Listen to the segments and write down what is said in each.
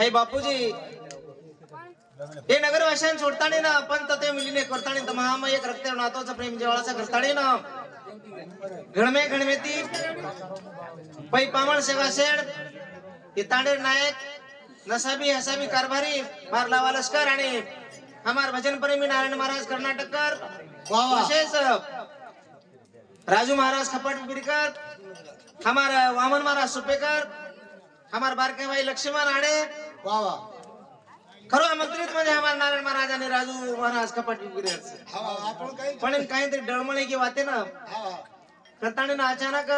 हे बापूजी. हे नगर वाशान सोडताणी ना पण ते मिलीने करताणी तर महाम एक रक्त नातोचा प्रेम जेवाळाचा करताणी ना. गणमे गणमेती. पै पामण सेवा शेड हे तांडेर नायक. नसाबी हसाबी कारभारी. मार लावा लष्कर आणि हमार भजन प्रेमी नारायण महाराज वा. विशेष राजू महाराज खपट बिरकर हमार वामन महाराज सुपेकर. हमार बारके भाई लक्ष्मण आडे वा वा खरो आमंत्रित म्हणजे हमार नारायण महाराज आणि राजू महाराज खपट बिरकर हा वा, आपण काही पण काहीतरी डळमळे की वाते ना. हा. करताना अचानक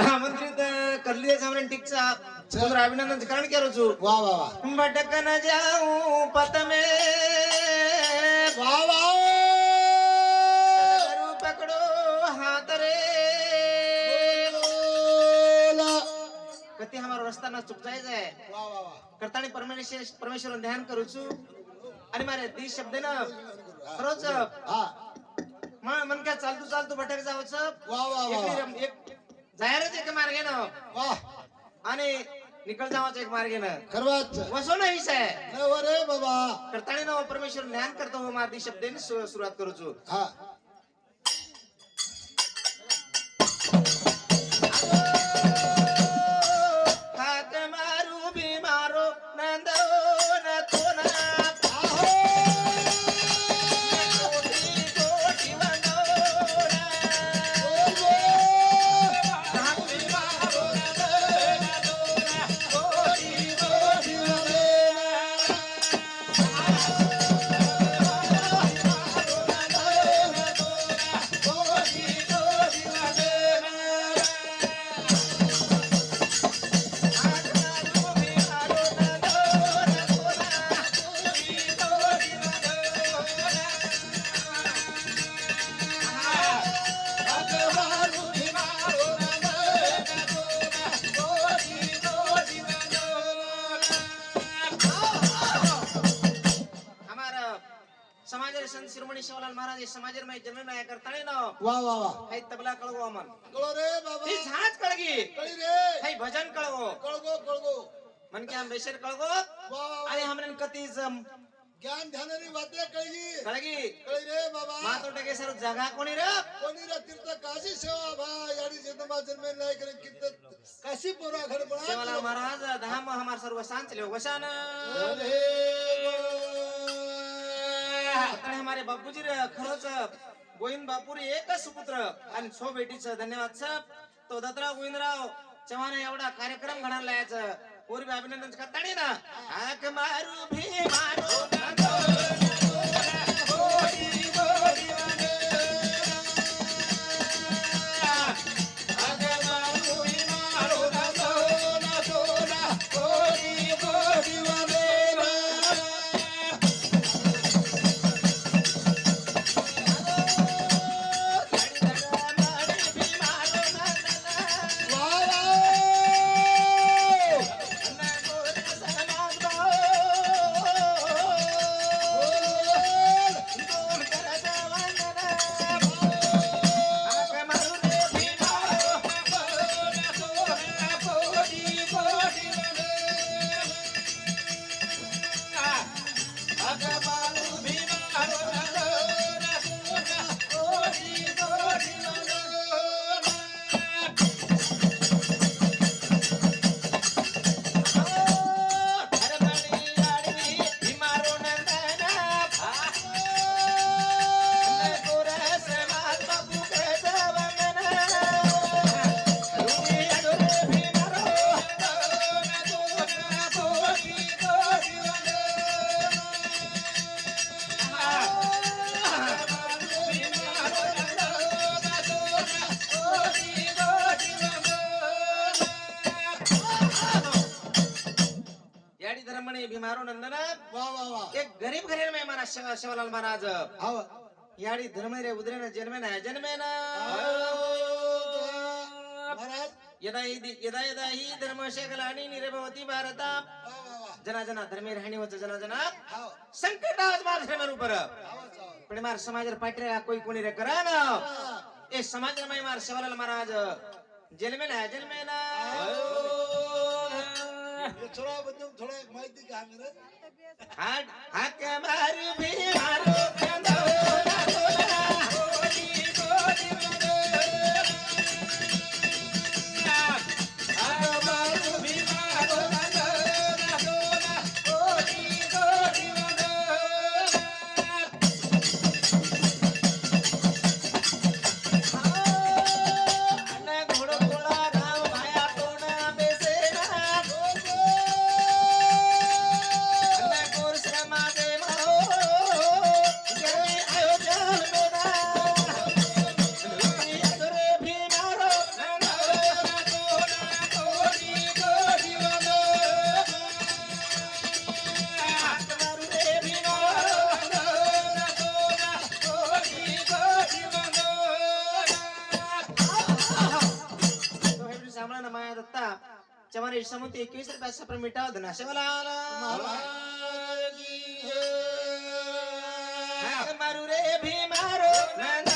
आमंत्रित करली सामने टिकचा. सुंदर अभिनंदन कारण केलं छू वा वा वा भटक न जाऊं पत में वा वा कधी हमारा रस्ता ना चुक आहे वा वा. करताना परमेश्वर परमेश्वर ध्यान करू छू. आणि मारे ती शब्द ना खरोच हा. म- मन काय चालतू चालतू भटक जावचं एक जायरच एक मार्गे ना वा. आणि निकल जावाचं एक मार्गे ना खरवाच वसो नाही आहे नव रे बाबा. करताना ना परमेश्वर ज्ञान करतो हो मारती शब्देने सुरुवात करू छू. हा. रे बाबा. ती झाज कळगी. कळी रे. हाय भजन कळगो कळगो कळगो मन के हम बेशर कळगो वा वा वा. आणि हमने कती जम ज्ञान ध्यानानी वाते कळगी. कळगी. कळी रे बाबा. मातो टके सर जगा कोणी रे? कोणी रे तीर्थ काशी सेवा भा याडी जन्मा जन्मे नाही करे कीर्तन काशी पोरा घर बना शिवलाल महाराज धाम हमार सर्व सांच ले वसान आता हमारे बापूजी रे खरंच गोविंद बापुरी एकच सुपुत्र आणि छो बेटीचं धन्यवाद सर. तो दत्तराव गोविंदराव चव्हाण एवढा कार्यक्रम घडायला यायचं पूर्वी अभिनंदन करता ना? हाक मारू भी मारू. गरीब घरेल मे महाराज शिव शिवलाल महाराज. आव याडी धर्मरे उदरेन जन्मेन जन्मेन. ना यदा यदा यदा ही धर्मशेखलाणी निरभवती भारता. जना जना धर्मे राहणी होत जना जना. संकट आज मार धर्मेर उपर पण मार समाज पाटरे कोई कोणी रे करा ना. ए समाज रे मार शिवलाल महाराज. जन्मेन जन्मेन. थोडा बद्दल थोडा माहिती का हाट हाक यशमंत एकवीस रुपयाचा प्रमिटा धनाशवला मारू रे भी मारो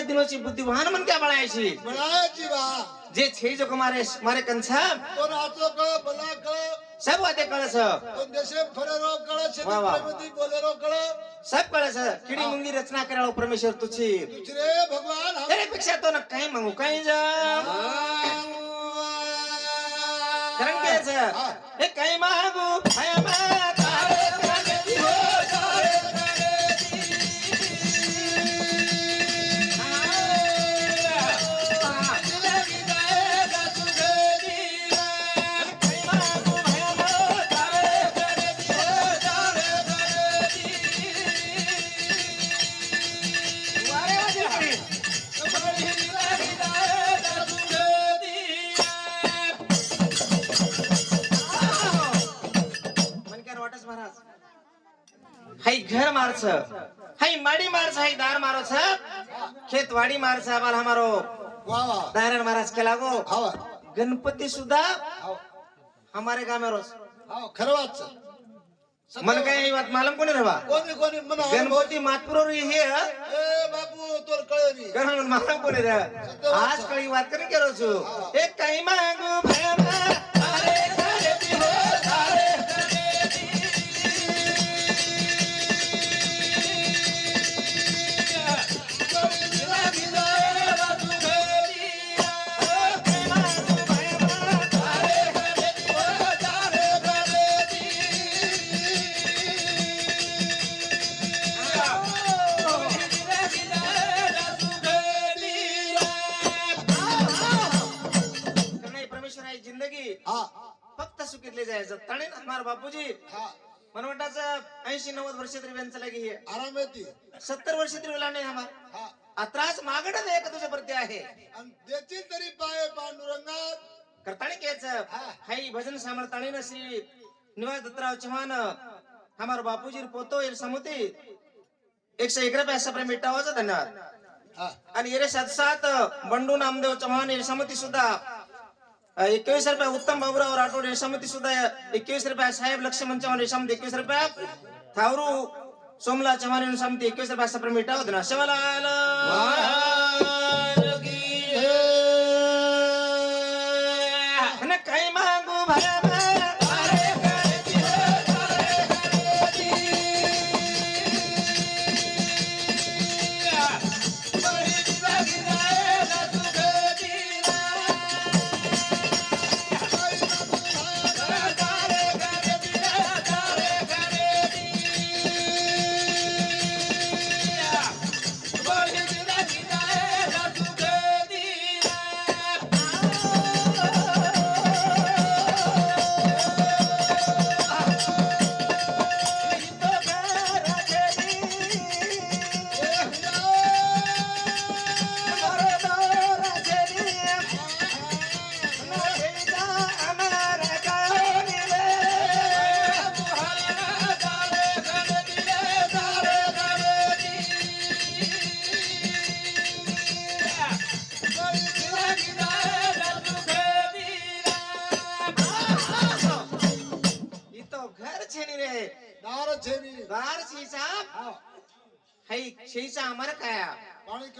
आवडा देह दिनोची बुद्धिवान मन क्या बळायची बळायची बा जे छे जो मारे मारे कंछा तो नाचो कळ बला कळ सब वाते कळस. तो देशे फरेरो कळ वा, वा. शेती बोलेरो कळ सब कळस. किडी मुंगी रचना कराळो परमेश्वर तुझी. दुसरे भगवान हम त्यापेक्षा तो ना काही मागू. काही जा. कारण काय हा. काही मागू. हाय. मारछ हाय माडी मारछ हाय दार मारछ खेत वाडी मारछ आबाल हमारो। वा वा। दारण महाराज केला गो हाव गणपती सुद्धा हाव। हमारे गाव में रोज खरं वाच मन काय ही बात मालूम कोणी रवा कोणी कोणी म्हणा गणपती मातपुर हे ए बापू तोर कळरी. गण मालूम कोणी र? आज कळी बात करून केलो छु एक काही मागू भयमा बापूजी हा. मनवटाचं ऐंशी नव्वद वर्ष तरी व्यंच लगी है. आराम येते सत्तर वर्ष तरी वेळा नाही हमार. हा. आ त्रास मागणं एक तुझ्या प्रती आहे? आणि देतील तरी पाय पांडुरंगात. करताणी केच हाई भजन सामर्थाणी न श्री निवास दत्तराव चव्हाण हमार बापूजी पोतो येल समुती. एकशे एक रुपया सप्रे मिटावाचा धन्यवाद. हा. आणि येरे साथ साथ बंडू नामदेव चव्हाण येल समिती सुद्धा. एकवीस रुपया उत्तम बाबूराव राठोड समिती सुद्धा एकवीस रुपया साहेब लक्ष्मण चव्हाण समिती एकवीस रुपया थावरू सोमला चव्हाण समिती एकवीस रुपया मिटावा धन्यवाद शिवलाल आणि काही मागू भया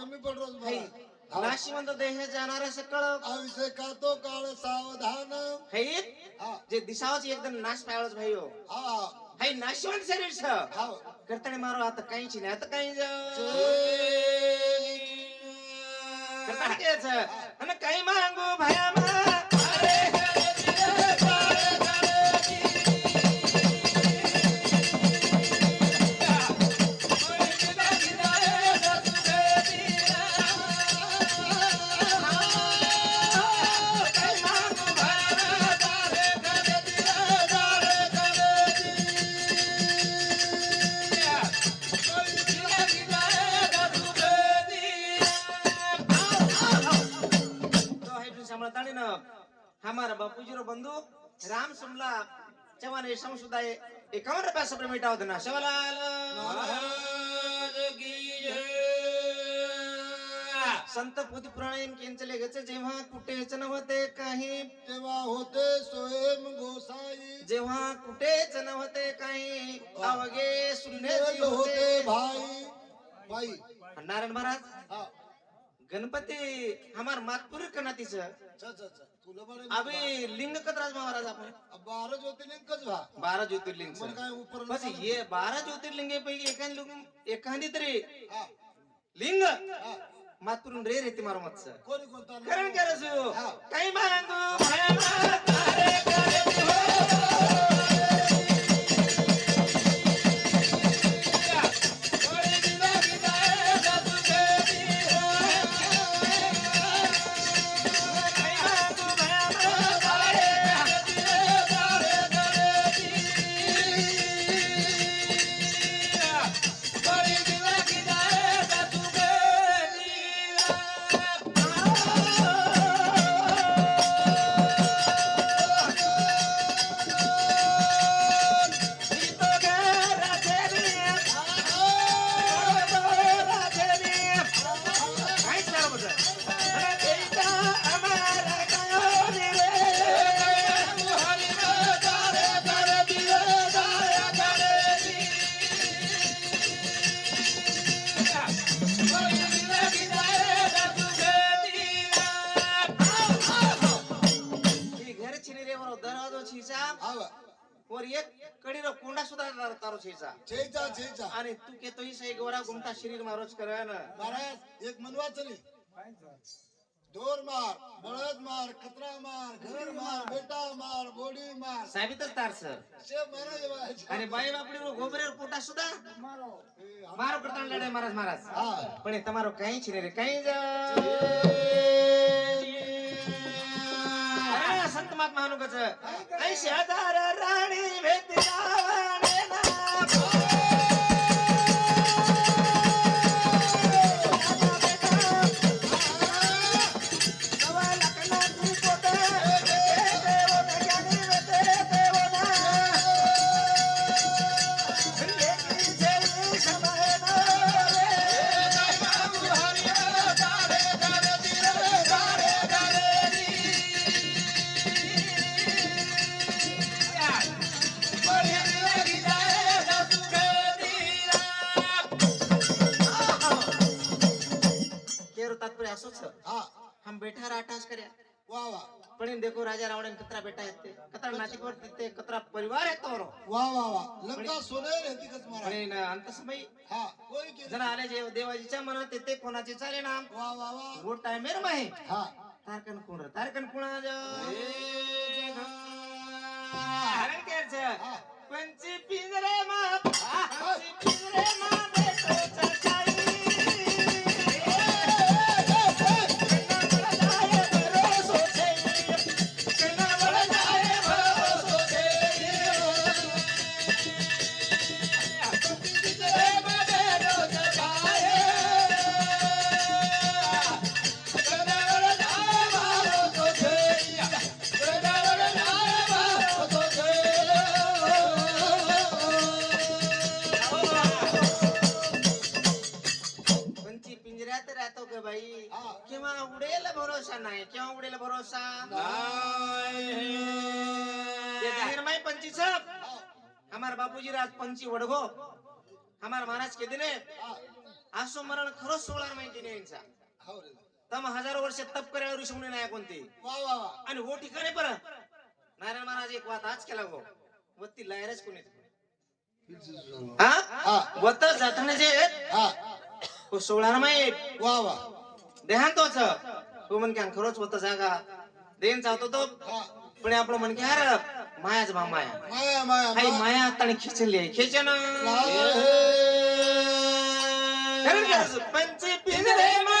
कमी पड रोज हाई मला नाशिवंत देह जाणारा सकळ आयुष्य कातो काळ सावधान. हा जे दिसावच एकदम नाश पावळच भाई हो. हा. नाशिवंत शरीर छ करताने मारो आता काहीच नाही आता काही आणि काही मागू भया सप्रे मिटाव देना शिवलाल संत पुती पुराण केंचले गचे जेव्हा कुठेच नव्हते काही तेव्हा होते स्वयं गोसाई. जेव्हा कुठेच नव्हते काही अवघे जीव होते. भाई. भाई. नारायण महाराज गणपती हमार मातपुर च च. तुला बरे अभी लिंग कतराज महाराज आपण. बारा ज्योतिर्लिंगच व्हा. बारा ज्योतिर्लिंग मग काय उपर बस ये बारा ज्योतिर्लिंगे एखादी लोक एखादी तरी. हा. लिंग? हा. रे रेती मारो मत कोणी कोणता करण करसु हा. काही मागू भया घर तारो छिसा छेचा छेचा आणि तू के तो सही गोरा गुमटा शरीर मारोच करन महाराज एक मनवाचं नाही ढोर मार बळद मार कतरा मार घर मार बेटा मार बोडी मार साबितच तार सर शे महाराज व्हायचे. आणि बाई बापडी गोबरेर पोटा सुद्धा ए, मारो करता लढाई महाराज महाराज हा પણ એ તમારો કઈ છે ને રે કઈ જ આ સંત मात मानुकच ऐ शेजार राणी भेट बहिणीन देखो राजा रावण कतरा बेटा येते कतरा नाशिक वर येते कतरा परिवार येतो वा वा वा लंका अंत समय जरा आले जे देवाजीच्या मनात येते कोणाचे चाले ना वा वा वा मेर माही तारकन कोण तारकन कोणा हरण पंची पिंजरे मा पंची पिंजरे मा दिने आसो मरण खरो सोळा माहिती नाही यांचा. तम हजारो वर्ष तप करायला ऋषी मुनी नाही कोणते? वा वा वा. आणि वो ठिकाणी परत नारायण महाराज एक वात आज केला गो. वत्ती लायरच कोणी हा? वत जाताना जे हा. तो सोळा माई वा वा. देहांतोच तो म्हणके खरोच होत जागा. देन चावतो तो. हा. पण आपण म्हणके अरे मायाच बा माया. माया माया माया. आता खेचली आहे. खेचन. पंच पिंजरे मा बेठो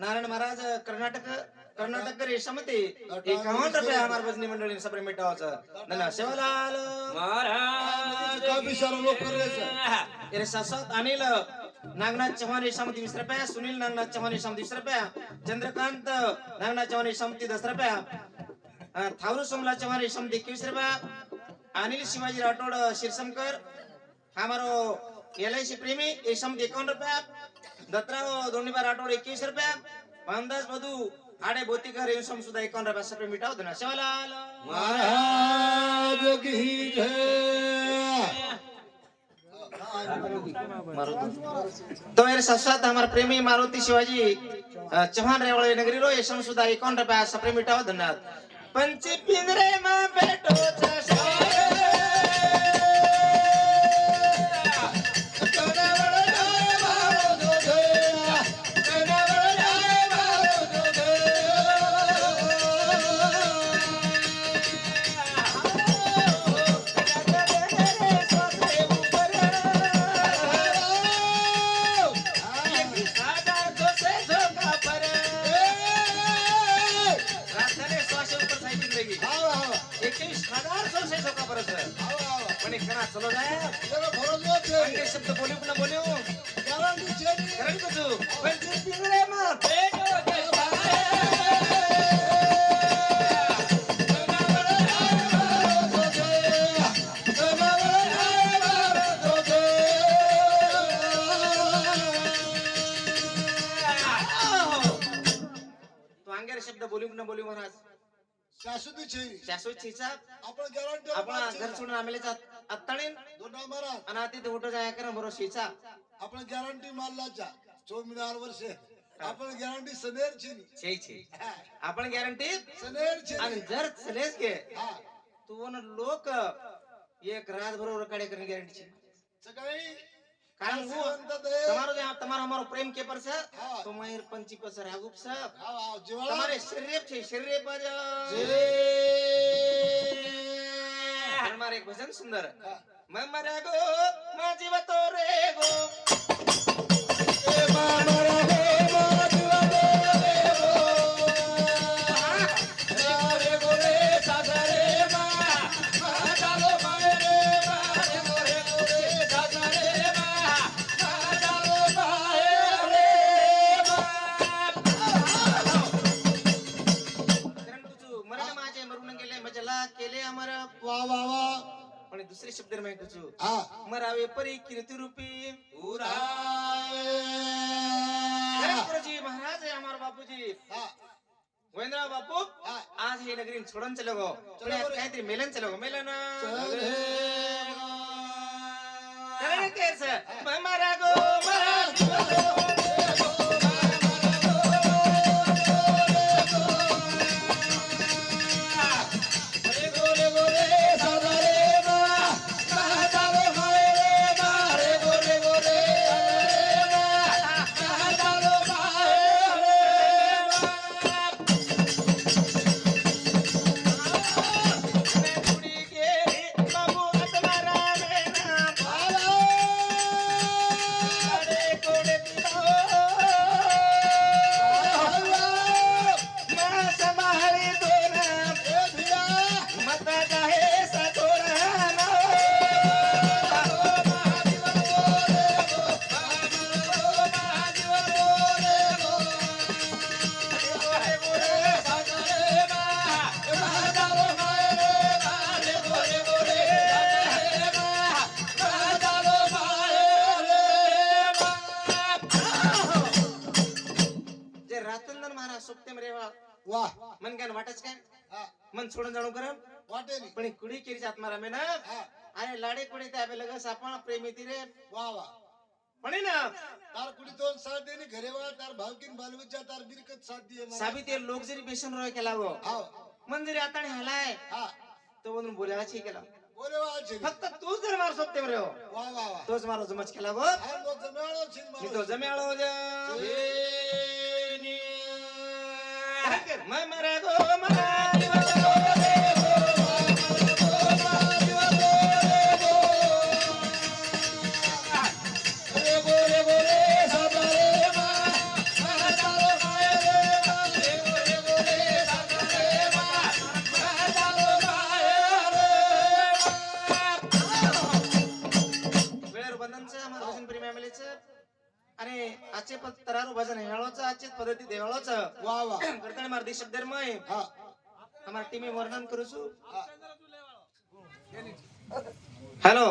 नारायण महाराज कर्नाटक कर्नाटक रेषामध्ये एकावन्न रुपये हमार भजनी मंडळी सप्रे मिटावाचं नना शिवलाल. सासात अनिल नागनाथ चव्हाण रेषामध्ये वीस रुपया सुनील नागनाथ चव्हाण रेषामध्ये वीस रुपया चंद्रकांत नागनाथ चव्हाण रेषामध्ये दस रुपया थावरू सोमला चव्हाण रेषामध्ये एकवीस रुपया अनिल शिवाजी राठोड शिरसमकर हमारो एल आई सी प्रेमी रेषामध्ये एकावन्न रुपया दत्तराव दोंडीबा राठोड एकवीस रुपया. पानदास मधू आडे बोतीकर रेशम सुद्धा एकावन्न रुपया सगळे मिटाव धना शिवलाल. महाराज की जय. तो मेरे साथ हमारा प्रेमी मारुति शिवाजी चौहान रेवळे नगरी रो यशम सुद्धा एकावन्न रुपया सप्रे मिटाव धन्यवाद पंची पिंजरे मा बेटो आपण गॅरंटी आपला घर सोडून अत्ताळीन आणि आता ते उठं जाय करा बरोबर शिचा आपण गॅरंटी वर्ष. आपण गॅरंटी सनेर छिनी छे छे. आपण गॅरंटी सनेर आणि जर गे हा. तू लोक एक रात बरोबर काढे करने गॅरंटी छे सकाळी કારણ પ્રેમ કે પર તો મહેર પંચી છે શરીર છે શરીર પર મારે એક ભજન સુંદર. મમ ગો એ મમ રાગો. मरावे परी कीर्ती रूपी। उराय. गुरुजी महाराज आहे अमर बापूजी। हा। गोविंदराव बापू आज हे नगरी सोडून चलो गो काहीतरी मेलन चलो। गो मेलन केस मरा गो मरा वाटेली. पण ही कुडी केली आत्मारा मेना हा, अरे लाडे कुडी त्या बेलग सापण प्रेमी ती रे. वा वा. हे ना. तार कुडी दोन साथ देनी घरे वा तार भावकीन बालबच्चा तार बिरकत साथ मला. साबित लोक जरी बेसन रोय केला गो हाव, मन जरी आता हलाय हा. तो म्हणून बोलायची केला. बोले वा छिनी. फक्त तूच जर मार सोपते रे हो. वा वा वा. तोच मारो जमच केला गो हा लोक जमेवाळो छिन मी मारो. तो जम्याळो मरा गो मरा आणि आचे तरारू भजन हेळोचं आचे पद्धती देवळोचं. वा वा. गडतण हा. हमार टीमी वर्णन करूसु हॅलो.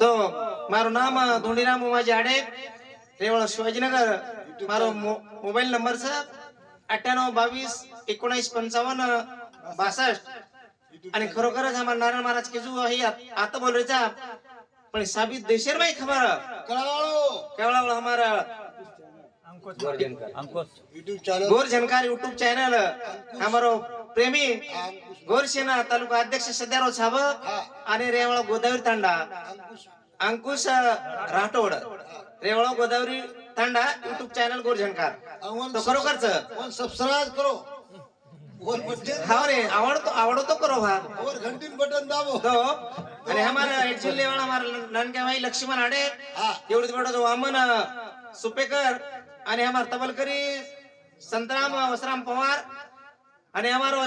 तो मारो नाम धोंडीराम उमाजी आडे रेवळ शिवाजीनगर. मारो मोबाईल नंबर सर. अठ्ठ्याण्णव बावीस एकोणीस पंचावन्न बासष्ट. आणि खरोखरच आम्हाला नारायण महाराज केजू आता बोलायचा पण साबित देशेर माही खबर कळाळो केवळा हमारा चॅनल गोर जानकार यूट्यूब चॅनल हमारो प्रेमी अंकुश गोरसेना तालुका अध्यक्ष सध्याराव साब आणि रेवळ गोदावरी तांडा अंकुश राठोड रेवळ गोदावरी तांडा युट्यूब तो और बटन हा रे आवडतो आवडतो करो हा और घंटीन बटन दाबो तो आणि हमारा एक्चुअली लेवल हमारा नानक्या भाई लक्ष्मण आडे। हा। एवढी मोठा जो वामन सुपेकर आणि हमारा तबलकरी संतराम वसराम पवार आणि हमारो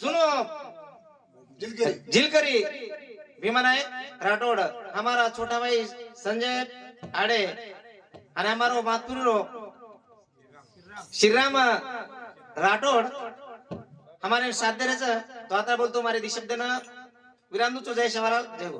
जुनो जिलकरी। भीमा नायक राठोड हमारा छोटा भाई संजय आडे आणि हमारो मातपुर श्रीराम। राठोड हमारे साध्य तो आता बोलतो मारे दिशब्दन विरांदू जय शहराल जय हो।